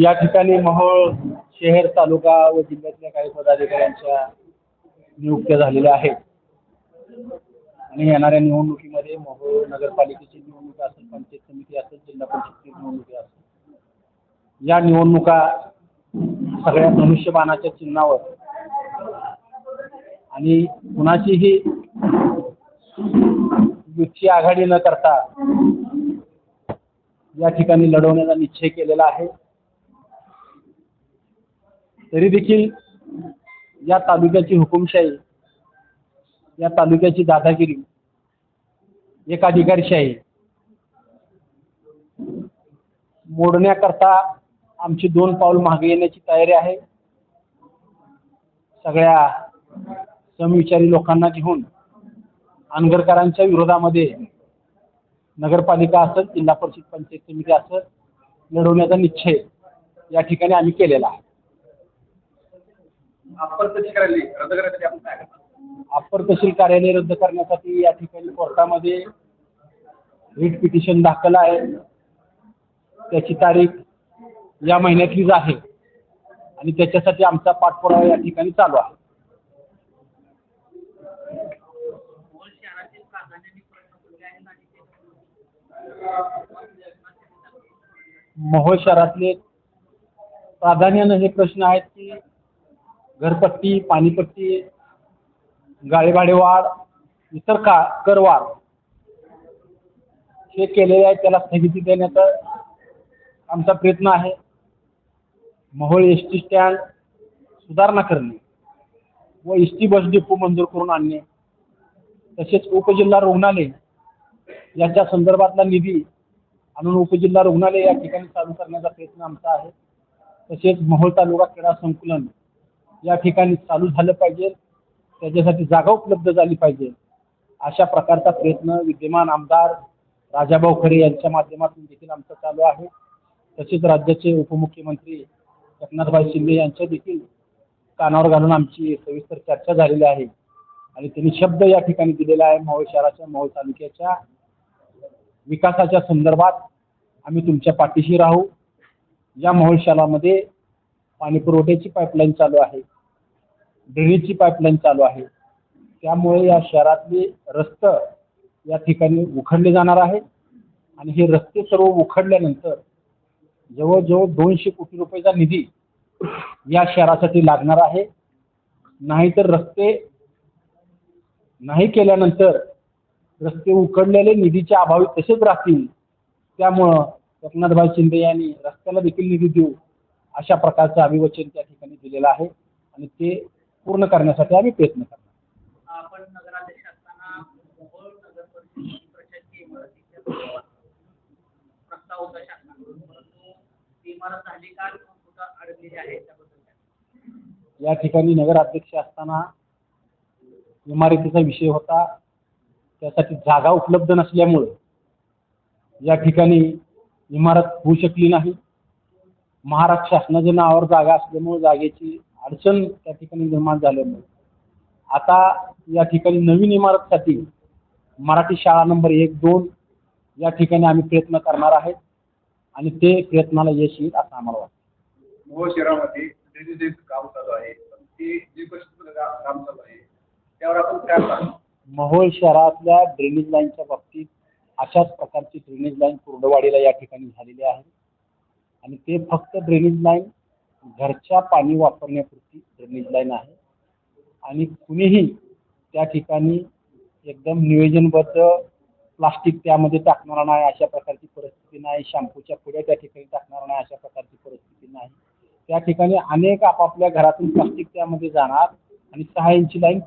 या ठिकाणी मोहोळ शहर तालुका व जिल्ह्यातल्या काही पदाधिकाऱ्यांच्या नियुक्त्या झालेल्या आहेत. आणि येणाऱ्या निवडणुकीमध्ये मोहोळ नगरपालिकेची निवडणूक असेल पंचायत समिती असेल जिल्हा परिषदची निवडणुकी असेल. या निवडणुका सगळ्या धनुष्यबाणाच्या चिन्हावर आणि कुणाचीही युती आघाडी न करता या ठिकाणी लढवण्याचा निश्चय केलेला आहे. तरी देखील या तालुक्याची हुकुमशाही या तालुक्याची दादागिरी एक अधिकारशाही मोडण्याकरता आमची दोन पाऊल मागे येण्याची तयारी आहे. सगळ्या समविचारी लोकांना घेऊन अनगरकरांच्या विरोधामध्ये नगरपालिका असं जिल्हा परिषद पंचायत समिती असेल लढवण्याचा निश्चय या ठिकाणी आम्ही केलेला आहे. अप्पर तहसील कार्यालय रद्द करण्यासाठी आपण काय करणार? अप्पर तहसील कार्यालय रद्द करण्यासाठी या ठिकाणी कोर्टामध्ये रिट पिटिशन दाखल आहे. त्याची तारीख या महिन्यातलीच आहे. आणि त्याच्यासाठी आमचा पाठपुरावा या ठिकाणी चालू आहे. मोहोळ शहरातले प्राधान्यानं हे प्रश्न आहेत की घरपट्टी पाणीपट्टी गाळेभाडेवाढ इतर का करवाढ हे केलेले आहे त्याला स्थगिती देण्याचा आमचा प्रयत्न आहे. महोळ एस टी स्टँड सुधारणा करणे व एस टी बस डेपो मंजूर करून आणणे. तसेच उपजिल्हा रुग्णालय याच्या संदर्भातला निधी आणून उपजिल्हा रुग्णालय या ठिकाणी चालू करण्याचा प्रयत्न आमचा आहे. तसेच महोळ तालुका क्रीडा संकुलन या ठिकाणी चालू झालं पाहिजे. त्याच्यासाठी जागा उपलब्ध झाली पाहिजे. अशा प्रकारचा प्रयत्न विद्यमान आमदार राजाभाऊ खरे यांच्या माध्यमातून देखील आमचा चालू आहे. तसेच राज्याचे उपमुख्यमंत्री एकनाथभाई शिंदे यांच्या देखील कानावर घालून आमची सविस्तर चर्चा झालेली आहे. आणि त्यांनी शब्द या ठिकाणी दिलेला आहे मोहोळ शहराच्या मोहोळ तालुक्याच्या. विकासाच्या संदर्भात आम्ही तुमच्या पाठीशी राहू. या मोहोळ शहरामध्ये पाणी पुरवठ्याची पाईपलाईन चालू आहे. ड्रेनेजची पाईपलाईन चालू आहे. त्यामुळे या शहरातले रस्ते या ठिकाणी उखडले जाणार आहेत आणि हे रस्ते सर्व उखडल्यानंतर जवळजवळ दोनशे कोटी रुपयाचा निधी या शहरासाठी लागणार आहे. नाहीतर रस्ते नाही केल्यानंतर रस्ते उकडलेले निधीच्या अभावी तसेच राहतील. त्यामुळं एकनाथभाई शिंदे यांनी रस्त्याला देखील निधी देऊ अशा प्रकारचं अभिवचन त्या ठिकाणी दिलेलं आहे आणि ते पूर्ण करण्यासाठी आम्ही प्रयत्न आपण नगराध्यक्ष असताना मोहोळ नगर परिषदेची प्रशासकीय इमारतीच्या संदर्भात प्रस्ताव होता शासनाकडून परंतु ती इमारत झाली का किंवा कुठं अडकलेली आहे त्याबद्दल काय? या ठिकाणी नगराध्यक्ष असताना इमारतीचा विषय होता. त्यासाठी जागा उपलब्ध नसल्यामुळे या ठिकाणी इमारत होऊ शकली नाही. महाराष्ट्र शासनाच्या नावावर जागा असल्यामुळे जागेची अडचण त्या ठिकाणी निर्माण झाल्यामुळे. आता या ठिकाणी नवीन इमारतसाठी मराठी शाळा नंबर एक दोन या ठिकाणी आम्ही प्रयत्न करणार आहेत आणि ते प्रयत्नाला यश येईल असं आम्हाला वाटतं. मोहोळ शहरामध्ये ड्रेनेजेस काम चालू आहे. पण ते जे गोष्टी काम चालू आहे त्यावर आपण काय करणार? मोहोळ शहरातल्या ड्रेनेज लाईनच्या बाबतीत अशाच प्रकारची ड्रेनेज लाईन कुर्डवाडीला या ठिकाणी झालेली आहे. आणि ते फक्त ड्रेनेज लाईन घरच्या पाणी वापरण्यापुरती ड्रेनेज लाईन आहे. आणि कुणीही त्या ठिकाणी एकदम नियोजनबद्ध प्लास्टिक त्यामध्ये टाकणार नाही अशा प्रकारची परिस्थिती नाही शॅम्पूच्या पुढ्या त्या ठिकाणी टाकणार नाही अशा प्रकारची परिस्थिती नाही. त्या ठिकाणी अनेक आपापल्या घरातून प्लास्टिक त्यामध्ये जाणार आणि सहा इंची लाईन